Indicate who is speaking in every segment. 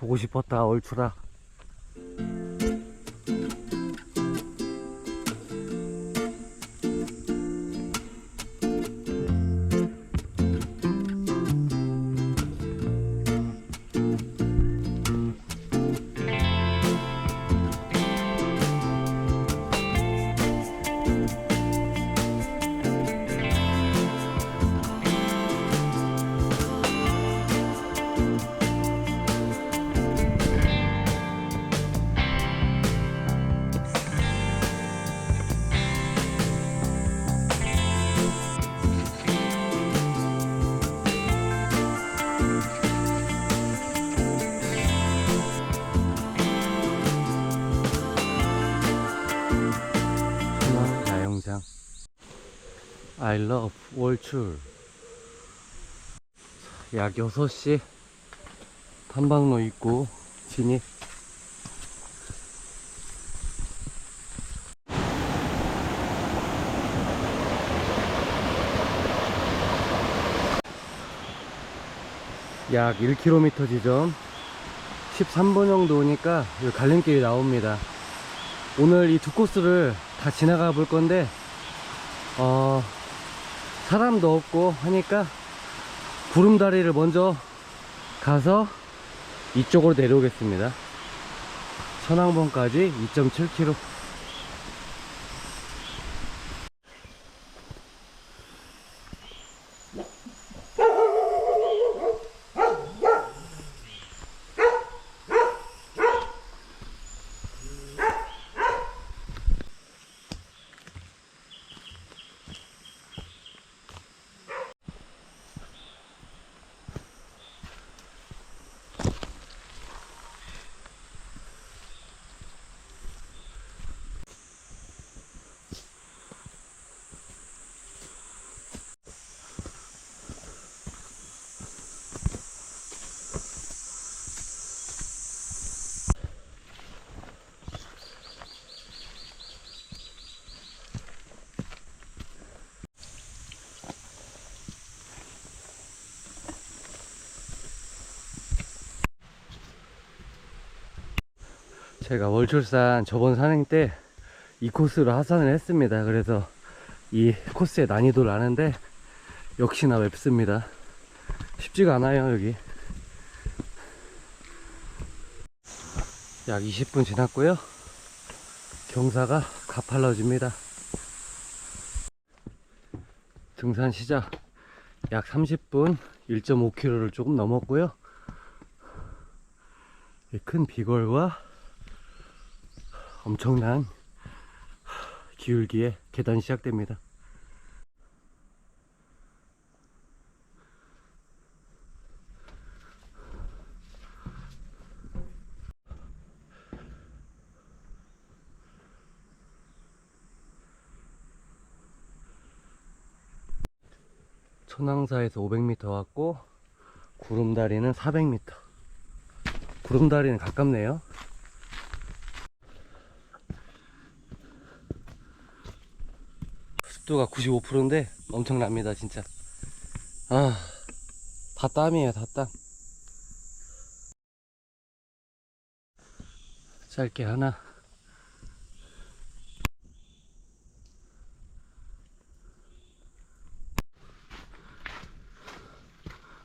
Speaker 1: 보고 싶었다 얼추라 I love 월출. 약 6시. 탐방로 입구 진입 약 1km 지점. 13분 정도 오니까 여기 갈림길이 나옵니다. 오늘 이 두 코스를 다 지나가 볼 건데 어 사람도 없고 하니까 구름다리를 먼저 가서 이쪽으로 내려오겠습니다. 천왕봉까지 2.7km 제가 월출산 저번 산행 때 이 코스로 하산을 했습니다. 그래서 이 코스의 난이도를 아는데 역시나 맵습니다. 쉽지가 않아요, 여기. 약 20분 지났고요. 경사가 가팔라집니다. 등산 시작 약 30분 1.5km를 조금 넘었고요. 이큰 비걸과 엄청난 기울기에 계단이 시작됩니다. 천왕사에서 500m 왔고 구름다리는 400m. 구름다리는 가깝네요. 습도가 95%인데 엄청납니다 진짜. 아 다 땀이에요 다 땀. 짧게 하나.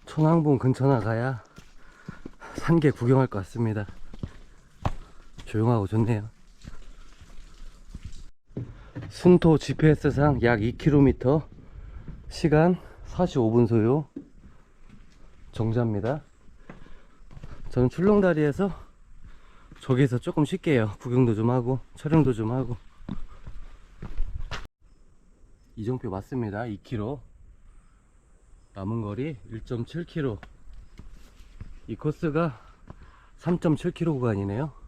Speaker 1: 천왕봉 근처나 가야 산계 구경할 것 같습니다. 조용하고 좋네요 순토 GPS상 약 2km 시간 45분 소요. 정자입니다. 저는 출렁다리에서 저기서 조금 쉴게요. 구경도 좀 하고 촬영도 좀 하고. 이정표 맞습니다. 2km 남은 거리 1.7km 이 코스가 3.7km 구간이네요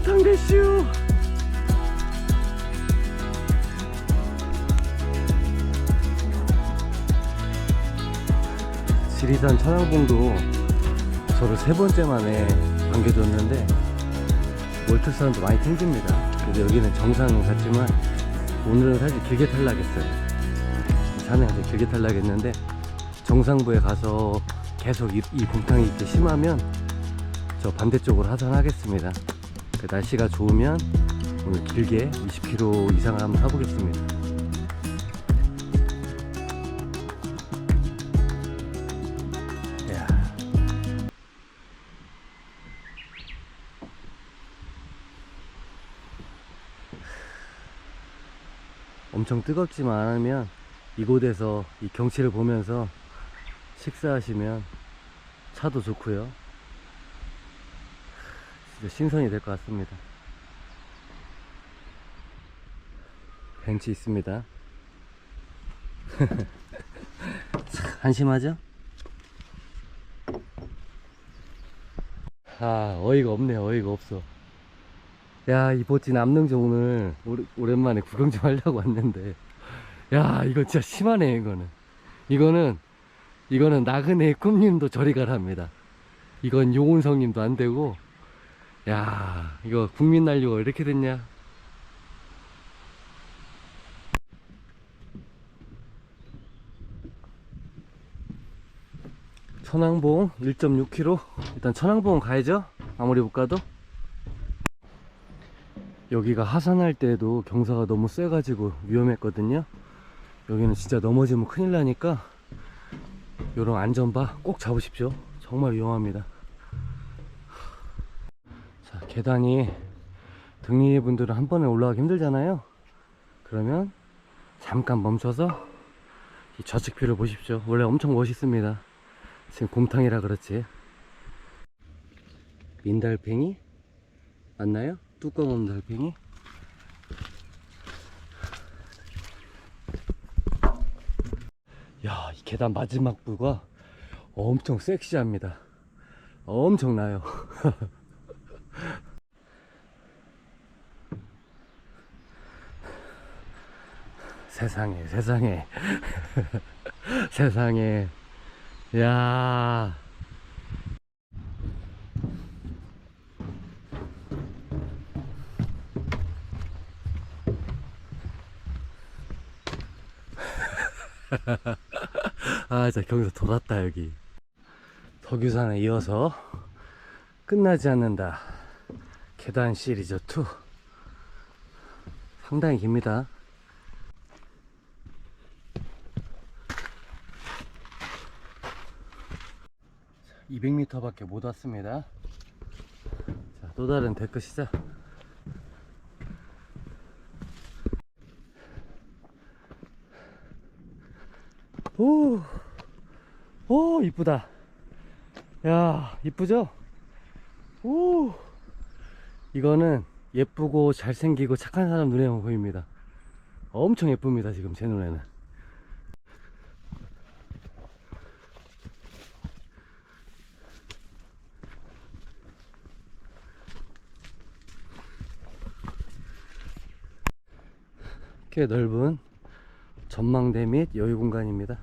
Speaker 1: 천왕대슈. 지리산 천왕봉도 저를 세 번째 만에 반겨줬는데 사람도 많이 튕깁니다. 그래도 여기는 정상 같지만 오늘은 사실 길게 탈락했어요. 산에 가서 길게 탈락했는데 정상부에 가서 계속 이, 이 곰탕이 이렇게 심하면 저 반대쪽으로 하산하겠습니다. 그 날씨가 좋으면 오늘 길게 20km 이상을 한번 타보겠습니다. 엄청 뜨겁지만 않으면 이곳에서 이 경치를 보면서 식사하시면 차도 좋고요. 신선이 될 것 같습니다. 벤치 있습니다. 참 한심하죠? 아, 어이가 없네, 어이가 없어. 야, 이 멋진 암릉정 오늘 오랜만에 구경 좀 하려고 왔는데. 야, 이거 진짜 심하네, 이거는. 이거는, 이거는 나그네 꿈님도 저리 가랍니다. 이건 용운성님도 안 되고, 야, 이거 국민 난류가 이렇게 됐냐? 천왕봉 1.6km. 일단 천왕봉 가야죠. 아무리 못 가도. 여기가 하산할 때도 경사가 너무 세 가지고 위험했거든요. 여기는 진짜 넘어지면 큰일 나니까 요런 안전바 꼭 잡으십시오. 정말 위험합니다. 자, 계단이 등리 분들은 한 번에 올라가기 힘들잖아요. 그러면 잠깐 멈춰서 이 좌측뷰를 보십시오. 원래 엄청 멋있습니다. 지금 곰탕이라 그렇지. 민달팽이? 맞나요? 뚜껑 없는 달팽이? 야, 이 계단 마지막 부가 엄청 섹시합니다. 엄청나요. 세상에, 세상에. 세상에. 야. 아, 진짜 경사 돌았다, 여기. 덕유산에 이어서 끝나지 않는다. 계단 시리즈 2. 상당히 깁니다. 200m밖에 못 왔습니다. 자, 또 다른 데크 시작. 오, 오, 이쁘다. 야, 이쁘죠? 오, 이거는 예쁘고 잘생기고 착한 사람 눈에만 보입니다. 엄청 예쁩니다, 지금 제 눈에는. 꽤 넓은 전망대 및 여유 공간입니다.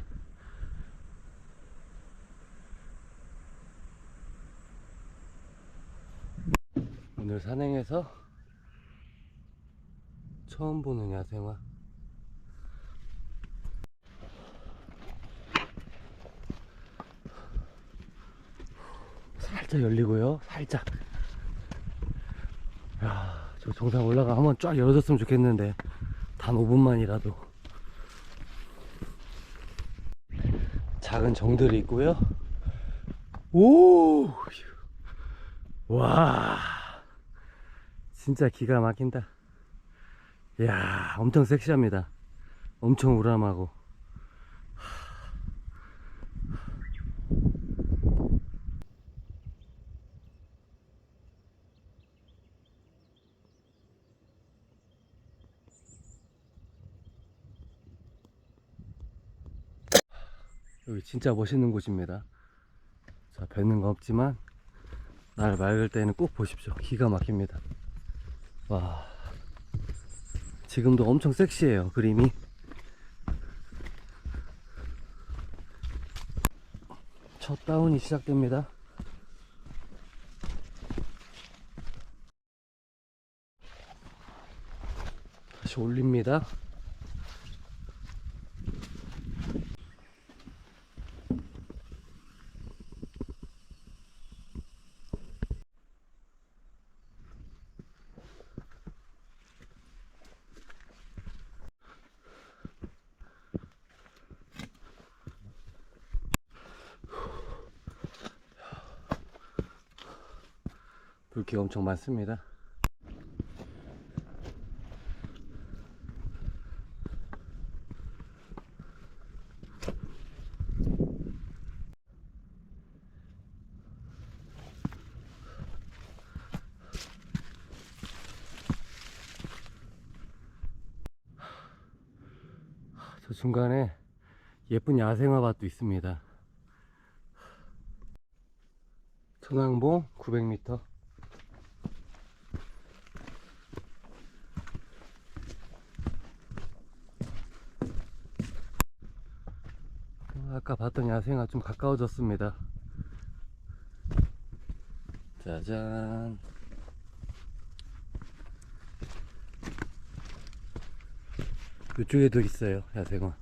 Speaker 1: 오늘 산행에서 처음 보는 야생화. 살짝 열리고요. 살짝. 야, 저 정상 올라가 한번 쫙 열어줬으면 좋겠는데. 단 5분만이라도 작은 정들이 있고요. 오! 와! 진짜 기가 막힌다. 이야 엄청 섹시합니다. 엄청 우람하고 여기 진짜 멋있는 곳입니다. 자, 뵙는 거 없지만, 날 맑을 때는 꼭 보십시오. 기가 막힙니다. 와. 지금도 엄청 섹시해요, 그림이. 첫 다운이 시작됩니다. 다시 올립니다. 불기가 엄청 많습니다. 저 중간에 예쁜 야생화밭도 있습니다. 천왕봉 900m. 어, 아까 봤던 야생화 좀 가까워졌습니다. 짜잔. 이쪽에도 있어요, 야생화.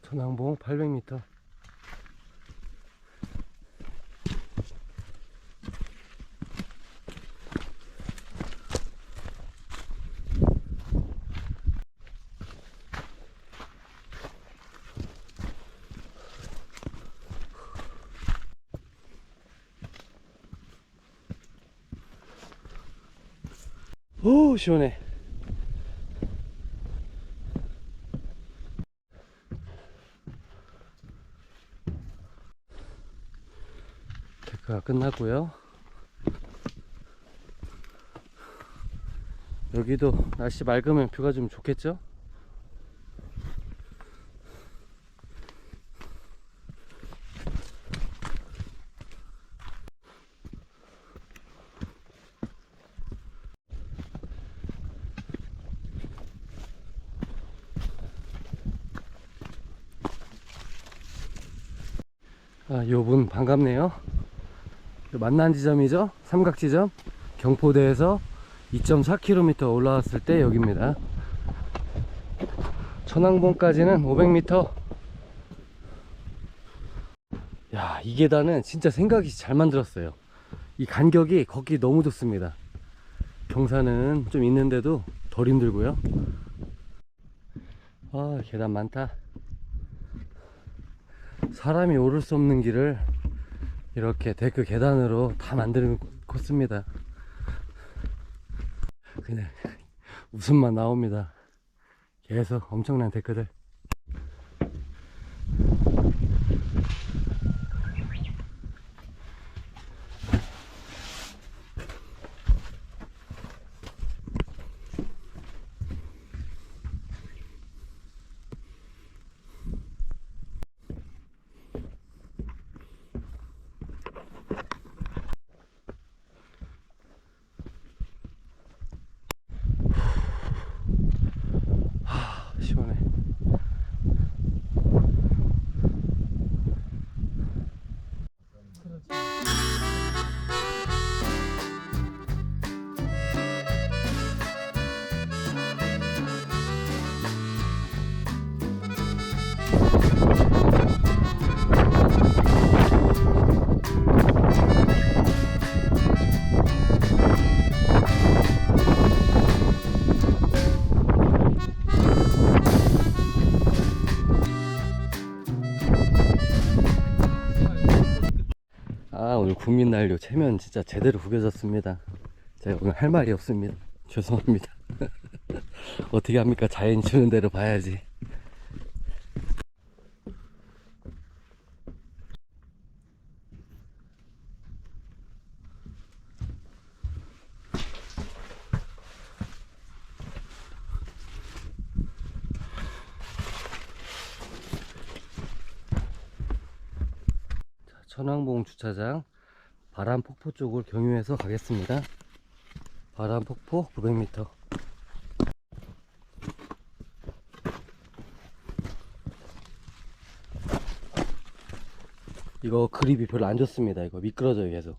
Speaker 1: 천왕봉 800m. 오 시원해 데크가 끝났고요 여기도 날씨 맑으면 뷰가 좀 좋겠죠? 아, 요분 반갑네요. 만난 지점이죠? 삼각 지점. 경포대에서 2.4km 올라왔을 때 여기입니다. 천왕봉까지는 500m. 야, 이 계단은 진짜 생각이 잘 만들었어요. 이 간격이 걷기 너무 좋습니다. 경사는 좀 있는데도 덜 힘들고요. 아, 계단 많다. 사람이 오를 수 없는 길을 이렇게 데크 계단으로 다 만드는 코스입니다. 그냥 웃음만 나옵니다. 계속 엄청난 데크들. 국민난료 체면 진짜 제대로 구겨졌습니다. 제가 오늘 할 말이 없습니다. 죄송합니다. 어떻게 합니까? 자연 주는 대로 봐야지. 천왕봉 주차장. 바람폭포 쪽을 경유해서 가겠습니다. 바람폭포 900m. 이거 그립이 별로 안 좋습니다. 이거 미끄러져요 계속.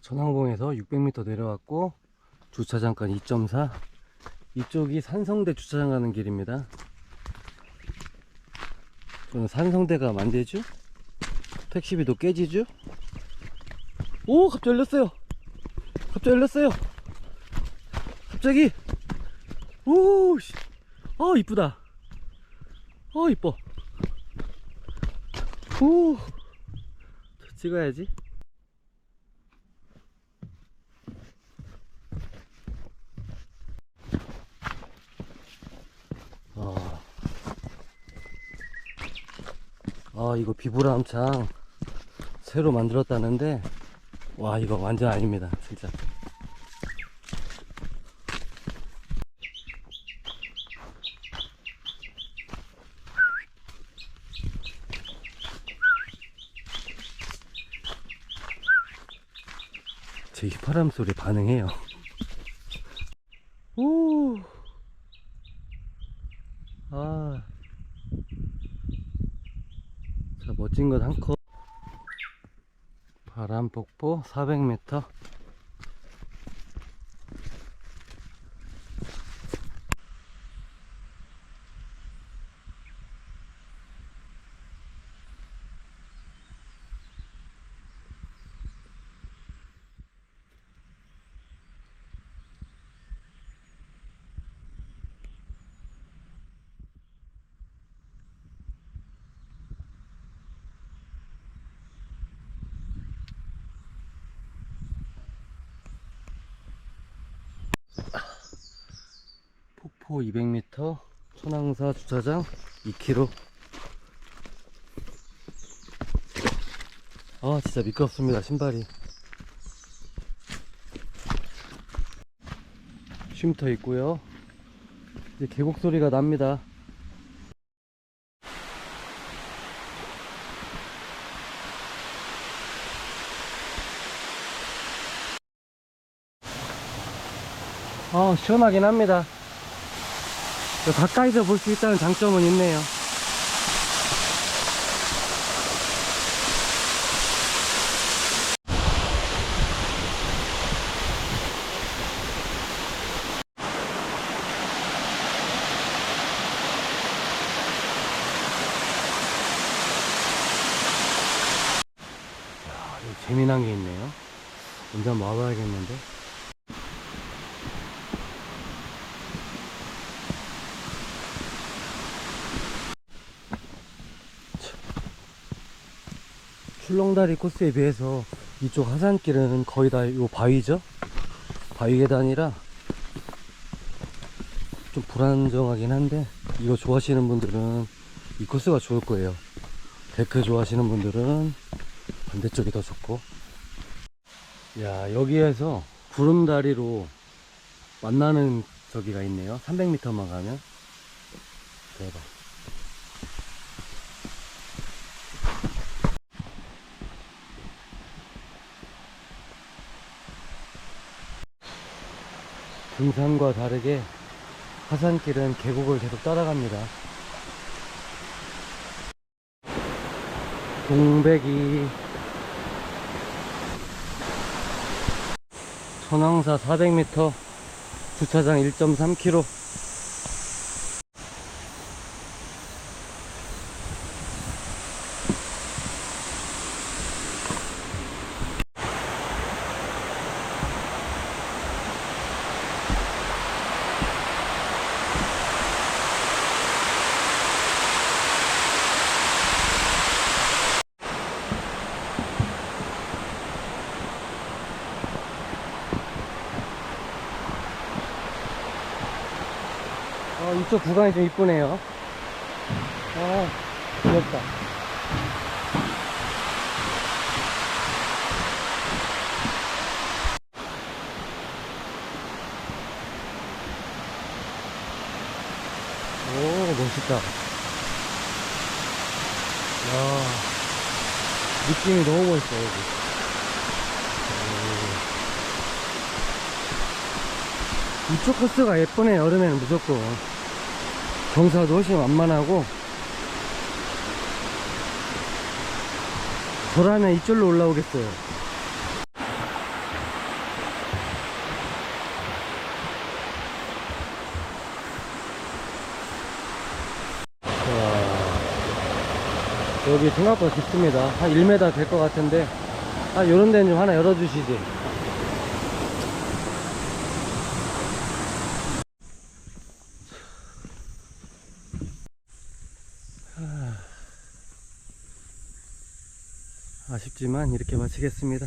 Speaker 1: 천왕봉에서 600m 내려왔고 주차장까지 2.4 이쪽이 산성대 주차장 가는 길입니다. 저는 산성대가 만대죠? 택시비도 깨지죠? 오 갑자기 열렸어요. 갑자기 열렸어요. 갑자기. 오씨. 어 이쁘다. 어 이뻐. 오. 찍어야지 아, 아 이거 비브라함창 새로 만들었다는데 와 이거 완전 아닙니다 진짜. 제 휘파람 소리 반응해요 오 아. 자, 멋진 것한 컷. 바람 폭포 400m. 폭포 200m. 천왕사 주차장 2km. 아, 진짜 미끄럽습니다, 신발이. 쉼터 있고요. 이제 계곡 소리가 납니다. 아, 시원하긴 합니다. 가까이서 볼 수 있다는 장점은 있네요. 야, 여기 재미난 게 있네요. 언제 한번 와봐야겠는데. 출렁다리 코스에 비해서 이쪽 하산길은 거의 다 요 바위죠? 바위 계단이라 좀 불안정하긴 한데 이거 좋아하시는 분들은 이 코스가 좋을 거예요. 데크 좋아하시는 분들은 반대쪽이 더 좋고. 야, 여기에서 구름다리로 만나는 저기가 있네요. 300m만 가면. 대박. 등산과 다르게 하산길은 계곡을 계속 따라갑니다. 동백이 천왕사 400m 주차장 1.3km 이쪽 구간이 좀 이쁘네요. 아 귀엽다. 오 멋있다. 야 느낌이 너무 멋있어 여기. 이쪽 코스가 예쁘네 여름에는 무조건. 경사도 훨씬 완만하고, 저라면 이쪽로 올라오겠어요. 와, 여기 생각보다 깊습니다. 한 1m 될 것 같은데, 아, 요런 데는 좀 하나 열어주시지. 하, 아쉽지만 이렇게 마치겠습니다.